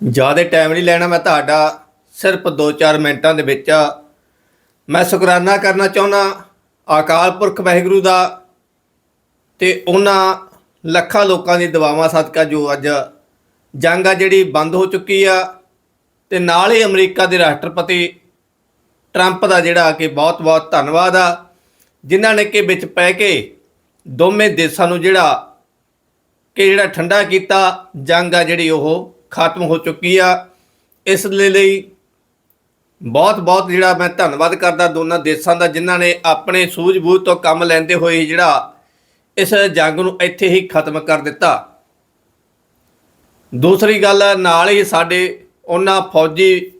ਜ਼ਿਆਦਾ ਟਾਈਮ ਨਹੀਂ ਲੈਣਾ ਮੈਂ ਤੁਹਾਡਾ, ਸਿਰਫ 2-4 ਮਿੰਟਾਂ ਦੇ ਵਿੱਚ। ਮੈਂ ਸ਼ੁਕਰਾਨਾ ਕਰਨਾ ਚਾਹੁੰਦਾ ਅਕਾਲ ਪੁਰਖ ਵਾਹਿਗੁਰੂ ਦਾ ਤੇ ਉਹਨਾਂ ਲੱਖਾਂ ਲੋਕਾਂ ਦੀ ਦਵਾਵਾਂ ਸਦਕਾ ਜੋ ਅੱਜ ਜੰਗ ਆ ਜਿਹੜੀ ਬੰਦ ਹੋ ਚੁੱਕੀ ਆ ਤੇ ਨਾਲ ਹੀ ਅਮਰੀਕਾ ਦੇ ਰਾਸ਼ਟਰਪਤੀ ਟਰੰਪ ਦਾ ਜਿਹੜਾ ਕਿ ਬਹੁਤ-ਬਹੁਤ ਧੰਨਵਾਦ ਆ, ਜਿਨ੍ਹਾਂ ਨੇ ਕਿ ਵਿੱਚ ਪੈ ਕੇ ਦੋਵੇਂ ਦੇਸ਼ਾਂ ਨੂੰ ਜਿਹੜਾ ਕਿ ਜਿਹੜਾ ਠੰਡਾ ਕੀਤਾ, ਜੰਗ ਆ ਜਿਹੜੀ ਉਹ ਖਤਮ ਹੋ ਚੁੱਕੀ ਆ। ਇਸ ਲਈ ਲਈ ਬਹੁਤ ਬਹੁਤ ਜਿਹੜਾ ਮੈਂ ਧੰਨਵਾਦ ਕਰਦਾ ਦੋਨਾਂ ਦੇਸ਼ਾਂ ਦਾ, ਜਿਨ੍ਹਾਂ ਨੇ ਆਪਣੇ ਸੂਝ-ਬੂਝ ਤੋਂ ਕੰਮ ਲੈਂਦੇ ਹੋਏ ਜਿਹੜਾ ਇਸ ਜੰਗ ਨੂੰ ਇੱਥੇ ਹੀ ਖਤਮ ਕਰ ਦਿੱਤਾ। ਦੂਸਰੀ ਗੱਲ, ਨਾਲ ਹੀ ਸਾਡੇ ਉਹਨਾਂ ਫੌਜੀ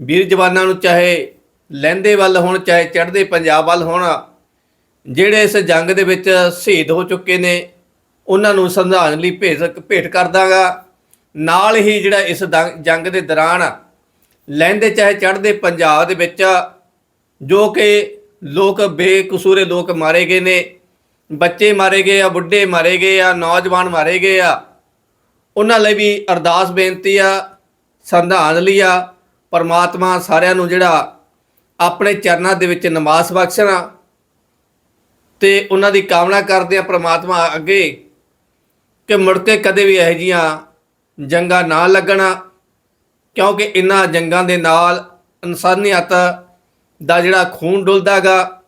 ਵੀਰ ਜਵਾਨਾਂ ਨੂੰ, ਚਾਹੇ ਲਹਿੰਦੇ ਵੱਲ ਹੋਣ, ਚਾਹੇ ਚੜ੍ਹਦੇ ਪੰਜਾਬ ਵੱਲ ਹੋਣ, ਜਿਹੜੇ ਇਸ ਜੰਗ ਦੇ ਵਿੱਚ ਸ਼ਹੀਦ ਹੋ ਚੁੱਕੇ ਨੇ, ਉਹਨਾਂ ਨੂੰ ਸ਼ਰਧਾਂਜਲੀ ਲਈ ਭੇਟ ਭੇਟ ਕਰਦਾਗਾ। ਨਾਲ ਹੀ ਜਿਹੜਾ ਇਸ ਦੰ- ਜੰਗ ਦੇ ਦੌਰਾਨ ਲਹਿੰਦੇ ਚਾਹੇ ਚੜ੍ਹਦੇ ਪੰਜਾਬ ਦੇ ਵਿੱਚ ਜੋ ਕਿ ਲੋਕ ਬੇਕਸੂਰੇ ਲੋਕ ਮਾਰੇ ਗਏ ਨੇ, ਬੱਚੇ ਮਾਰੇ ਗਏ ਆ, ਬੁੱਢੇ ਮਾਰੇ ਗਏ ਆ, ਨੌਜਵਾਨ ਮਾਰੇ ਗਏ ਆ, ਉਹਨਾਂ ਲਈ ਵੀ ਅਰਦਾਸ ਬੇਨਤੀ ਆ ਸੰਧਾਨ ਆ, ਪਰਮਾਤਮਾ ਸਾਰਿਆਂ ਨੂੰ ਜਿਹੜਾ ਆਪਣੇ ਚਰਨਾਂ ਦੇ ਵਿੱਚ ਨਮਾਜ਼ ਬਖਸ਼ਣਾ ਤੇ ਉਹਨਾਂ ਦੀ ਕਾਮਨਾ ਕਰਦੇ ਆ ਪਰਮਾਤਮਾ ਅੱਗੇ ਕਿ ਮੁੜ ਕੇ ਕਦੇ ਵੀ ਇਹੋ ਜੀਆਂ ਜੰਗਾਂ ਨਾ ਲੱਗਣਾ, ਕਿਉਂਕਿ ਇਨ੍ਹਾਂ ਜੰਗਾਂ ਦੇ ਨਾਲ ਇਨਸਾਨੀਅਤ ਦਾ ਜਿਹੜਾ ਖੂਨ ਡੁੱਲਦਾਗਾ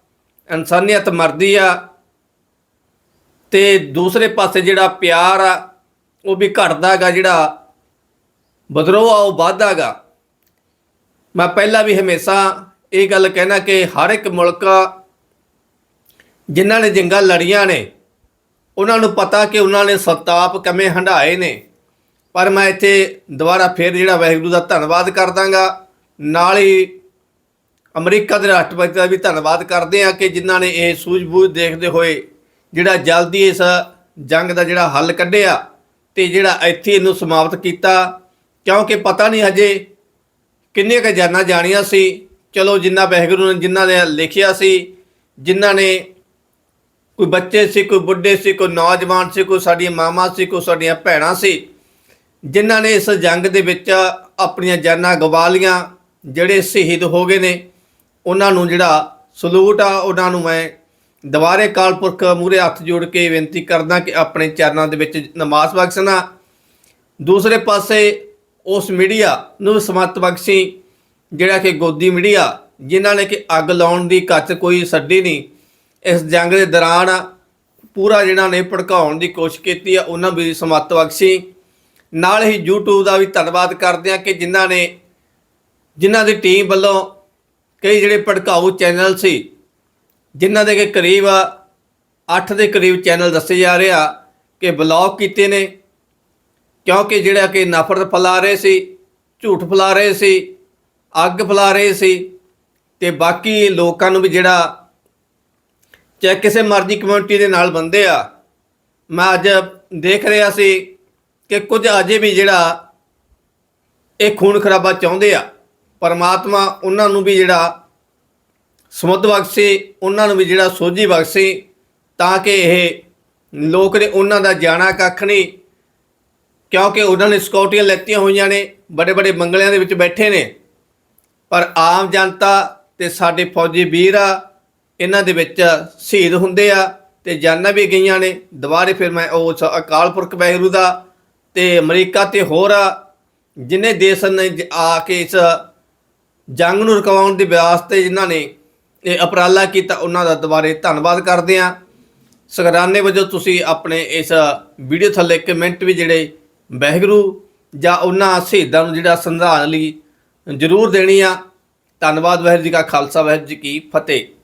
ਇਨਸਾਨੀਅਤ ਮਰਦੀ ਆ, ਤੇ ਦੂਸਰੇ ਪਾਸੇ ਜਿਹੜਾ ਪਿਆਰ ਆ, ਉਹ ਵੀ ਘਟਦਾਗਾ ਜਿਹੜਾ ਬਦਰੋਹ ਆ, ਉਹ ਵੱਧਦਾਗਾ ਮੈਂ ਪਹਿਲਾਂ ਵੀ ਹਮੇਸ਼ਾ ਇਹ ਗੱਲ ਕਹਿਣਾ ਕਿ ਹਰ ਇੱਕ ਮੁਲਕ ਜਿਨ੍ਹਾਂ ਨੇ ਜੰਗਾਂ ਲੜੀਆਂ ਨੇ, ਉਹਨਾਂ ਨੂੰ ਪਤਾ ਕਿ ਉਹਨਾਂ ਨੇ ਸਤਾਪ ਕਿਵੇਂ ਹੰਢਾਏ ਨੇ। ਪਰ ਮੈਂ ਇੱਥੇ ਦੁਬਾਰਾ ਫੇਰ ਜਿਹੜਾ ਵਾਹਿਗੁਰੂ ਦਾ ਧੰਨਵਾਦ ਕਰਦਾਂਗਾ। ਨਾਲ ਹੀ ਅਮਰੀਕਾ ਦੇ ਰਾਸ਼ਟਰਪਤੀ ਦਾ ਵੀ ਧੰਨਵਾਦ ਕਰਦੇ ਹਾਂ ਕਿ ਜਿਨ੍ਹਾਂ ਨੇ ਇਹ ਸੂਝ-ਬੂਝ ਦੇਖਦੇ ਹੋਏ ਜਿਹੜਾ ਜਲਦੀ ਇਸ ਜੰਗ ਦਾ ਜਿਹੜਾ ਹੱਲ ਕੱਢਿਆ ਤੇ ਜਿਹੜਾ ਇੱਥੇ ਇਹਨੂੰ ਸਮਾਪਤ ਕੀਤਾ। ਕਿਉਂਕਿ ਪਤਾ ਨਹੀਂ ਹਜੇ ਕਿੰਨੇ ਕੁ ਜਾਨਾਂ ਜਾਣੀਆਂ ਸੀ। ਚਲੋ ਜਿੰਨਾ ਵਾਹਿਗੁਰੂ ਨੇ ਜਿਨ੍ਹਾਂ ਨੇ ਲਿਖਿਆ ਸੀ, ਜਿਨ੍ਹਾਂ ਨੇ ਕੋਈ ਬੱਚੇ ਸੀ, ਕੋਈ ਬੁੱਢੇ ਸੀ, ਕੋਈ ਨੌਜਵਾਨ ਸੀ, ਕੋਈ ਸਾਡੀਆਂ ਮਾਵਾਂ ਸੀ, ਕੋਈ ਸਾਡੀਆਂ ਭੈਣਾਂ ਸੀ ਜਿਨ੍ਹਾਂ ਨੇ ਇਸ ਜੰਗ ਦੇ ਵਿੱਚ ਆਪਣੀਆਂ ਜਾਨਾਂ ਗਵਾ ਲੀਆਂ, ਜਿਹੜੇ ਸ਼ਹੀਦ ਹੋ ਗਏ ਨੇ, ਉਹਨਾਂ ਨੂੰ ਜਿਹੜਾ ਸਲੂਟ ਆ, ਉਹਨਾਂ ਨੂੰ ਮੈਂ ਦੁਬਾਰੇ ਕਾਲਪੁਰਖ ਮੂਰੇ ਹੱਥ ਜੋੜ ਕੇ ਬੇਨਤੀ ਕਰਦਾ ਕਿ ਆਪਣੇ ਚਰਨਾਂ ਦੇ ਵਿੱਚ ਨਮਾਜ਼ ਬਖਸ਼ਣਾ ਦੂਸਰੇ ਪਾਸੇ ਉਸ ਮੀਡੀਆ ਨੂੰ ਸਮਤ ਬਖਸ਼ੀ, ਜਿਹੜਾ ਕਿ ਗੋਦੀ ਮੀਡੀਆ, ਜਿਨ੍ਹਾਂ ਨੇ ਕਿ ਅੱਗ ਲਾਉਣ ਦੀ ਕੱਚ ਕੋਈ ਛੱਡੀ ਨਹੀਂ, ਇਸ ਜੰਗ ਦੇ ਦੌਰਾਨ ਪੂਰਾ ਜਿਹੜਾ ਨੇ ਭੜਕਾਉਣ ਦੀ ਕੋਸ਼ਿਸ਼ ਕੀਤੀ ਆ, ਉਹਨਾਂ ਵੀ ਸਮਤ ਬਖਸ਼ੀ। ਨਾਲ ਹੀ YouTube ਦਾ ਵੀ ਧੰਨਵਾਦ ਕਰਦੇ ਹਾਂ ਕਿ ਜਿਨ੍ਹਾਂ ਨੇ, ਜਿਨ੍ਹਾਂ ਦੀ ਟੀਮ ਵੱਲੋਂ ਕਈ ਜਿਹੜੇ ਭੜਕਾਊ ਚੈਨਲ ਸੀ, ਜਿਨ੍ਹਾਂ ਦੇ ਕਿ ਕਰੀਬ 8 ਦੇ ਕਰੀਬ ਚੈਨਲ ਦੱਸੇ ਜਾ ਰਹੇ ਆ ਕਿ ਬਲੌਕ ਕੀਤੇ ਨੇ, ਕਿਉਂਕਿ ਜਿਹੜਾ ਕਿ ਨਫ਼ਰਤ ਫੈਲਾ ਰਹੇ ਸੀ, ਝੂਠ ਫੈਲਾ ਰਹੇ ਸੀ, ਅੱਗ ਫੈਲਾ ਰਹੇ ਸੀ, ਤੇ ਬਾਕੀ ਲੋਕਾਂ ਨੂੰ ਵੀ ਜਿਹੜਾ, ਚਾਹੇ ਕਿਸੇ ਮਰਜ਼ੀ ਕਮਿਊਨਿਟੀ ਦੇ ਨਾਲ ਬੰਦੇ ਆ, ਮੈਂ ਅੱਜ ਦੇਖ ਰਿਹਾ ਸੀ ਕਿ ਕੁਝ ਅਜੇ ਵੀ ਜਿਹੜਾ ਇਹ ਖੂਨ ਖਰਾਬਾ ਚਾਹੁੰਦੇ ਆ, ਪਰਮਾਤਮਾ ਉਹਨਾਂ ਨੂੰ ਵੀ ਜਿਹੜਾ ਸਮੁੱਧ ਬਖਸ਼ੇ, ਉਹਨਾਂ ਨੂੰ ਵੀ ਜਿਹੜਾ ਸੋਝੀ ਬਖਸ਼ੇ, ਤਾਂ ਕਿ ਇਹ ਲੋਕ ਨੇ ਉਹਨਾਂ ਦਾ ਜਾਣਾ ਕੱਖ ਨਹੀਂ, ਕਿਉਂਕਿ ਉਹਨਾਂ ਨੇ ਸਕਿਉਰਟੀਆਂ ਲੈਤੀਆਂ ਹੋਈਆਂ ਨੇ ਬੜੇ ਬੜੇ ਮੰਗਲਿਆਂ ਦੇ ਵਿੱਚ ਬੈਠੇ ਨੇ। ਪਰ ਆਮ ਜਨਤਾ ਤੇ ਸਾਡੇ ਫੌਜੀ ਵੀਰ ਆ, ਇਹਨਾਂ ਦੇ ਵਿੱਚ ਸ਼ਹੀਦ ਹੁੰਦੇ ਆ ਤੇ ਜਾਨਾਂ ਵੀ ਗਈਆਂ ਨੇ। ਦੁਬਾਰੇ ਫਿਰ ਮੈਂ ਉਸ ਅਕਾਲ ਪੁਰਖ ਵਾਹਿਗੁਰੂ ਦਾ ਤੇ ਅਮਰੀਕਾ ਤੇ ਹੋਰ ਜਿਨੇ ਦੇਸ਼ ਨੇ ਜ- ਆ ਕੇ ਇਸ ਜੰਗ ਨੂੰ ਰੁਕਵਾਉਣ ਦੇ ਵਾਸਤੇ ਜਿਨ੍ਹਾਂ ਨੇ ਇਹ ਉਪਰਾਲਾ ਕੀਤਾ, ਉਹਨਾਂ ਦਾ ਦੁਬਾਰੇ ਧੰਨਵਾਦ ਕਰਦੇ ਆ ਸਗਰਾਨੇ ਵਜੋਂ ਤੁਸੀਂ ਆਪਣੇ ਇਸ ਵੀਡੀਓ ਥੱਲੇ ਕਮੈਂਟ ਵੀ ਜਿਹੜੇ ਵਾਹਿਗੁਰੂ ਜਾਂ ਉਹਨਾਂ ਸ਼ਹੀਦਾਂ ਨੂੰ ਜਿਹੜਾ ਸੰਧਾਨ ਲਈ ਜ਼ਰੂਰ ਦੇਣੀ ਆ। ਧੰਨਵਾਦ ਵਾਹਿਗੁਰੂ ਜੀ ਕਾ ਖਾਲਸਾ, ਵਾਹਿਗੁਰੂ ਜੀ ਕੀ ਫਤਿਹ।